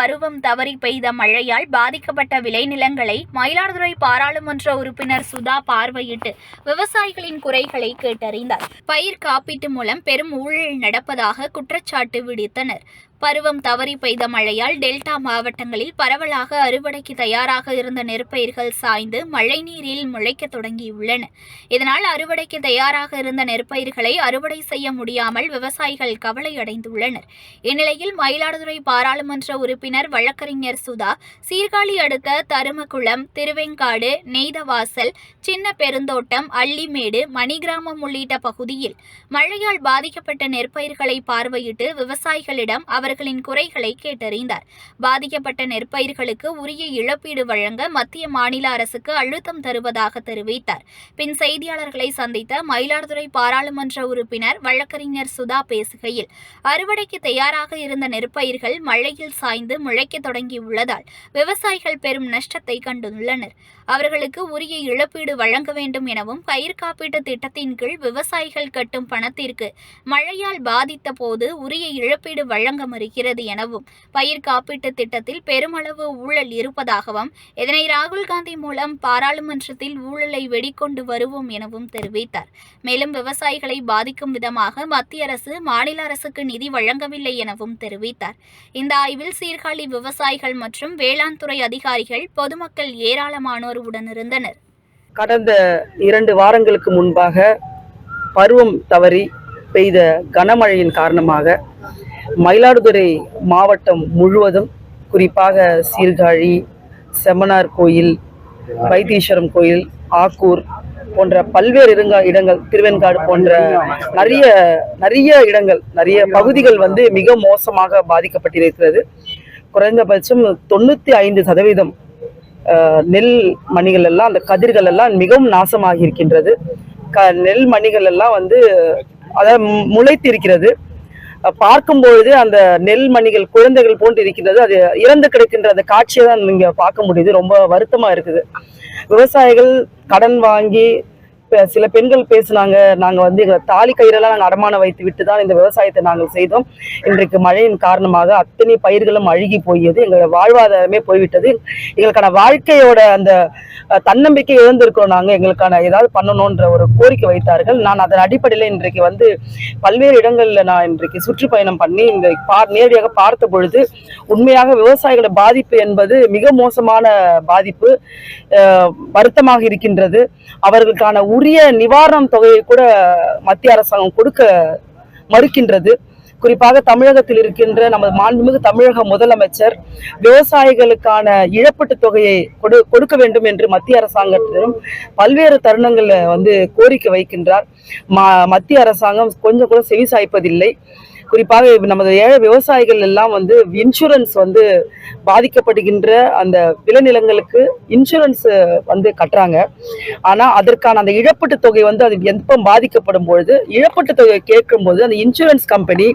பருவம் தவறி பெய்த மழையால் பாதிக்கப்பட்ட விளைநிலங்களை மயிலாடுதுறை பாராளுமன்ற உறுப்பினர் சுதா பார்வையிட்டு விவசாயிகளின் குறைகளை கேட்டறிந்தார். பயிர் காப்பீட்டு மூலம் பெரும் ஊழல் நடப்பதாக குற்றச்சாட்டு விடுத்தனர். பருவம் தவறி பெய்த மழையால் டெல்டா மாவட்டங்களில் பரவலாக அறுவடைக்கு தயாராக இருந்த நெற்பயிர்கள் சாய்ந்து மழைநீரில் முளைக்க தொடங்கியுள்ளன. இதனால் அறுவடைக்கு தயாராக இருந்த நெற்பயிர்களை அறுவடை செய்ய முடியாமல் விவசாயிகள் கவலையடைந்துள்ளனர். இந்நிலையில் மயிலாடுதுறை பாராளுமன்ற உறுப்பினர் வழக்கறிஞர் சுதா சீர்காழி அடுத்த தருமகுளம் திருவெங்காடு நெய்தவாசல் சின்ன பெருந்தோட்டம் அள்ளிமேடு மணிகிராமம் உள்ளிட்ட பகுதியில் மழையால் பாதிக்கப்பட்ட நெற்பயிர்களை பார்வையிட்டு விவசாயிகளிடம் அவர்களின் குறைகளை கேட்டறிந்தார். பாதிக்கப்பட்ட நெற்பயிர்களுக்கு உரிய இழப்பீடு வழங்க மத்திய மாநில அரசுக்கு அழுத்தம் தருவதாக தெரிவித்தார். பின் செய்தியாளர்களை சந்தித்த மயிலாடுதுறை பாராளுமன்ற உறுப்பினர் வழக்கறிஞர் சுதா பேசுகையில் அறுவடைக்கு தயாராக இருந்த நெற்பயிர்கள் மழையில் சாய்ந்து முளைக்கத் தொடங்கியுள்ளதால் விவசாயிகள் பெரும் நஷ்டத்தை கண்டுள்ளனர். அவர்களுக்கு உரிய இழப்பீடு வழங்க வேண்டும் எனவும் பயிர் காப்பீட்டு திட்டத்தின் கீழ் விவசாயிகள் கட்டும் பணத்திற்கு மழையால் பாதித்த போது உரிய இழப்பீடு வழங்க வருகிறது எனவும் பயிர் காப்பீட்டு திட்டத்தில் பெருமளவு ஊழல் இருப்பதாகவும் இதனை ராகுல் காந்தி மூலம் பாராளுமன்றத்தில் ஊழலை வெடிக்கொண்டு வருவோம் எனவும் தெரிவித்தார். மேலும் விவசாயிகளை பாதிக்கும் விதமாக மத்திய அரசு மாநில அரசுக்கு நிதி வழங்கவில்லை எனவும் தெரிவித்தார். இந்த ஆய்வில் சீர்காழி விவசாயிகள் மற்றும் வேளாண் துறை அதிகாரிகள் பொதுமக்கள் ஏராளமானோர் உடனிருந்தனர். கடந்த இரண்டு வாரங்களுக்கு முன்பாக பருவம் தவறி பெய்த கனமழையின் காரணமாக மயிலாடுதுறை மாவட்டம் முழுவதும் குறிப்பாக சீர்காழி செம்மனார் கோயில் வைத்தீஸ்வரம் கோயில் ஆக்கூர் போன்ற பல்வேறு இருங்க இடங்கள் திருவெண்காடு போன்ற நிறைய நிறைய இடங்கள் நிறைய பகுதிகள் வந்து மிக மோசமாக பாதிக்கப்பட்டிருக்கிறது. குறைந்தபட்சம் தொண்ணூற்றி ஐந்து சதவீதம் நெல் மணிகள் எல்லாம் அந்த கதிர்கள் எல்லாம் மிகவும் நாசமாகி இருக்கின்றது க நெல் மணிகள் எல்லாம் வந்து அதாவது முளைத்திருக்கிறது. பார்க்கும்பொழுது பார்க்கும் பொழுது அந்த நெல் மணிகள் குழந்தைகள் போன்று இருக்கின்றது அது இறந்து கிடக்கின்ற அந்த காட்சியை தான் நீங்க பார்க்க முடியுது. ரொம்ப வருத்தமா இருக்குது. விவசாயிகள் கடன் வாங்கி சில பெண்கள் பேசுனாங்க நாங்க வந்து எங்க தாலி கயிறெல்லாம் நாங்க அடமானம் வைத்து விட்டு தான் இந்த விவசாயத்தை நாங்கள் செய்தோம். இன்றைக்கு மழையின் காரணமாக அத்தனை பயிர்களும் அழுகி போயது எங்க வாழ்வாதாரமே போய்விட்டது. எங்களுக்கான வாழ்க்கையோட அந்த தன்னம்பிக்கை இழந்திருக்கிறோம் நாங்க எங்களுக்கான ஏதாவது பண்ணணும்ன்ற ஒரு கோரிக்கை வைத்தார்கள். நான் அதன் அடிப்படையில் இன்றைக்கு வந்து பல்வேறு இடங்கள்ல நான் இன்றைக்கு சுற்றுப்பயணம் பண்ணி இந்த பார் நேரடியாக பார்த்த பொழுது உண்மையாக விவசாயிகளோட பாதிப்பு என்பது மிக மோசமான பாதிப்பு வருத்தமாக இருக்கின்றது. அவர்களுக்கான உரிய நிவாரணம் தொகையை கூட மத்திய அரசாங்கம் கொடுக்க மறுக்கின்றது. குறிப்பாக தமிழகத்தில் இருக்கின்ற நமது மாண்புமிகு தமிழக முதலமைச்சர் விவசாயிகளுக்கான இழப்பீட்டு தொகையை கொடு கொடுக்க வேண்டும் என்று மத்திய அரசாங்கத்திலும் பல்வேறு தருணங்களில் வந்து கோரிக்கை வைக்கின்றார். ம மத்திய அரசாங்கம் கொஞ்சம் கூட செவி சாய்ப்பதில்லை குறிப்பாக நமது ஏழை விவசாயிகள் எல்லாம் வந்து இன்சூரன்ஸ் வந்து பாதிக்கப்படுகின்ற அந்த விளைநிலங்களுக்கு இன்சூரன்ஸ் வந்து கட்டுறாங்க. ஆனால் அதற்கான அந்த இழப்பீட்டு தொகை வந்து அது எப்போ பாதிக்கப்படும் பொழுது இழப்பீட்டு தொகை கேட்கும்போது அந்த இன்சூரன்ஸ் கம்பெனி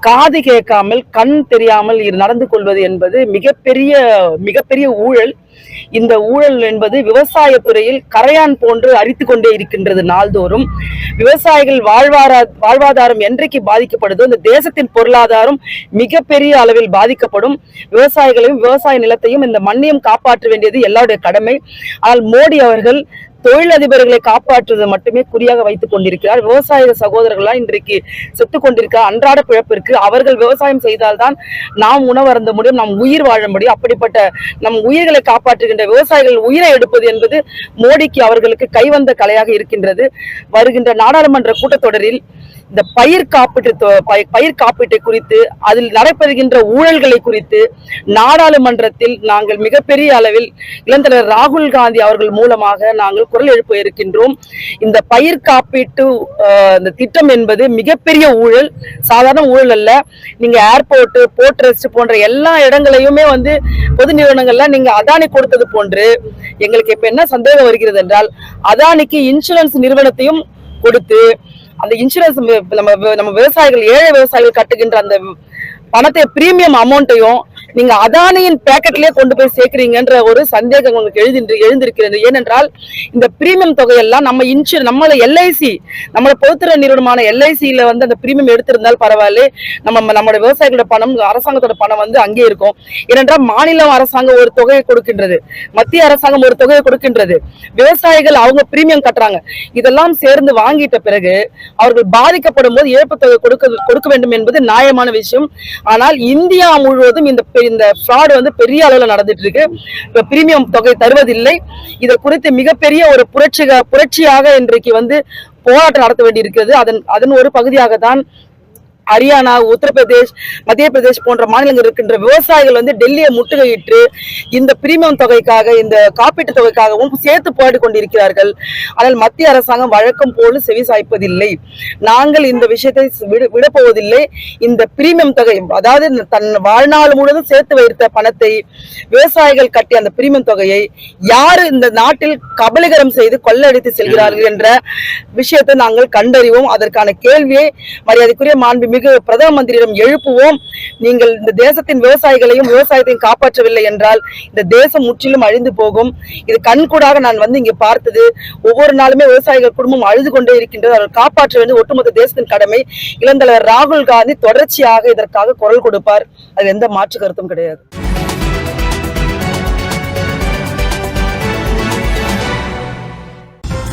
காது கேட்காமல் கண் தெரியாமல் இரு- நடந்து கொள்வது என்பது மிகப்பெரிய மிகப்பெரிய ஊழல். இந்த ஊழல் என்பது விவசாய துறையில் கரையான் போன்று அரித்து கொண்டே இருக்கின்றது நாள்தோறும். விவசாயிகள் வாழ்வாரா வாழ்வாதாரம் என்றைக்கு பாதிக்கப்படுதோ இந்த தேசத்தின் பொருளாதாரம் மிகப்பெரிய அளவில் பாதிக்கப்படும். விவசாயிகளையும் விவசாய நிலத்தையும் இந்த மண்ணையும் காப்பாற்ற வேண்டியது எல்லாருடைய கடமை. ஆனால் மோடி அவர்கள் தொழிலதிபர்களை காப்பாற்றுவதை மட்டுமே குறியாக வைத்துக் கொண்டிருக்கிறார். விவசாய சகோதரர்களால் இன்றைக்கு செத்து கொண்டிருக்கிறார் அன்றாட பிழப்பிற்கு அவர்கள் விவசாயம் செய்தால்தான் நாம் உணவருந்த முடியும் நாம் உயிர் வாழ முடியும். அப்படிப்பட்ட நம் உயிர்களை காப்பாற்றுகின்ற விவசாயிகள் உயிரை எடுப்பது என்பது மோடிக்கு அவர்களுக்கு கைவந்த கலையாக இருக்கின்றது. வருகின்ற நாடாளுமன்ற கூட்டத்தொடரில் இந்த பயிர் காப்பீட்டு தொ- பயிர் காப்பீட்டை குறித்து அதில் நடைபெறுகின்ற ஊழல்களை குறித்து நாடாளுமன்றத்தில் நாங்கள் மிகப்பெரிய அளவில் இளந்தலைவர் ராகுல் காந்தி அவர்கள் மூலமாக நாங்கள் குரல் எழுப்ப இருக்கின்றோம். இந்த பயிர் காப்பீட்டு இந்த திட்டம் என்பது மிகப்பெரிய ஊழல் சாதாரண ஊழல் அல்ல. நீங்க ஏர்போர்ட் போர்ட் ரெஸ்ட் போன்ற எல்லா இடங்களையுமே வந்து பொது நிறுவனங்கள்ல நீங்க அதானி கொடுத்தது போன்று எங்களுக்கு இப்ப என்ன சந்தேகம் வருகிறது என்றால் அதானிக்கு இன்சூரன்ஸ் நிறுவனத்தையும் கொடுத்து அந்த இன்சூரன்ஸ் நம்ம நம்ம விவசாயிகள் ஏழை விவசாயிகள் கட்டுகின்ற அந்த பணத்தை பிரீமியம் அமௌண்ட்டையும் நீங்க அதானியின் பேக்கெட்லயே கொண்டு போய் சேர்க்கிறீங்கன்ற ஒரு சந்தேகம் உங்களுக்கு எழுதி எழுந்திருக்கிறது. ஏனென்றால் இந்த பிரீமியம் தொகையெல்லாம் நம்ம இன்சூர் நம்மள எல்ஐசி நம்மள பொதுத்துறை நிறுவனமான எல்ஐசியில வந்து அந்த பிரீமியம் எடுத்திருந்தால் பரவாயில்ல. நம்ம நம்மளோட விவசாயிகளோட பணம் அரசாங்கத்தோட பணம் வந்து அங்கே இருக்கும். ஏனென்றால் மாநில அரசாங்கம் ஒரு தொகையை கொடுக்கின்றது. மத்திய அரசாங்கம் ஒரு தொகையை கொடுக்கின்றது. விவசாயிகள் அவங்க பிரீமியம் கட்டுறாங்க. இதெல்லாம் சேர்ந்து வாங்கிட்ட பிறகு அவர்கள் பாதிக்கப்படும் போது இழப்பு தொகை கொடுக்க கொடுக்க வேண்டும் என்பது நியாயமான விஷயம். ஆனால் இந்தியா முழுவதும் இந்த இந்த ஃப்ராடு வந்து பெரிய அளவில் நடந்துட்டு இருக்கு இப்போ பிரீமியம் தொகை தருவதில்லை. இதை குறித்து மிகப்பெரிய ஒரு புரட்சிக புரட்சியாக இன்றைக்கு வந்து போராட்டம் நடத்த வேண்டியிருக்கிறது. அதன் அதன் ஒரு பகுதியாக தான் ஹரியானா உத்தரப்பிரதேஷ் மத்திய பிரதேஷ் போன்ற மாநிலங்கள் இருக்கின்ற விவசாயிகள் வந்து டெல்லியை முற்றுகையிட்டு இந்த பிரீமியம் தொகைக்காக இந்த காப்பீட்டு தொகைக்காகவும் சேர்த்து போராடி கொண்டிருக்கிறார்கள். ஆனால் மத்திய அரசாங்கம் வழக்கம் போல செவி சாய்ப்பதில்லை. நாங்கள் இந்த விஷயத்தை விடப்போவதில்லை. இந்த பிரீமியம் தொகை அதாவது தன் வாழ்நாள் முழுவதும் சேர்த்து வைத்த பணத்தை விவசாயிகள் கட்டிய அந்த பிரீமியம் தொகையை யாரு இந்த நாட்டில் கபலீகரம் செய்து கொள்ளடித்து செல்கிறார்கள் என்ற விஷயத்தை நாங்கள் கண்டறிவோம். அதற்கான கேள்வியை மரியாதைக்குரிய மிகு பிரதம மந்திரியிடம் எழுப்புவோம். நீங்கள் இந்த தேசத்தின் விவசாயிகளையும் விவசாயத்தையும் காப்பாற்றவில்லை என்றால் இந்த தேசம் முற்றிலும் அழிந்து போகும். இது கண்கூடாக நான் வந்து இங்கே பார்த்தது. ஒவ்வொரு நாளுமே விவசாயிகள் குடும்பம் அழுது கொண்டே இருக்கின்றது. அவர்கள் காப்பாற்ற வேண்டிய ஒட்டுமொத்த தேசத்தின் கடமை. இளந்தலைவர் ராகுல் காந்தி தொடர்ச்சியாக இதற்காக குரல் கொடுப்பார். அது எந்த மாற்று கருத்தும் கிடையாது.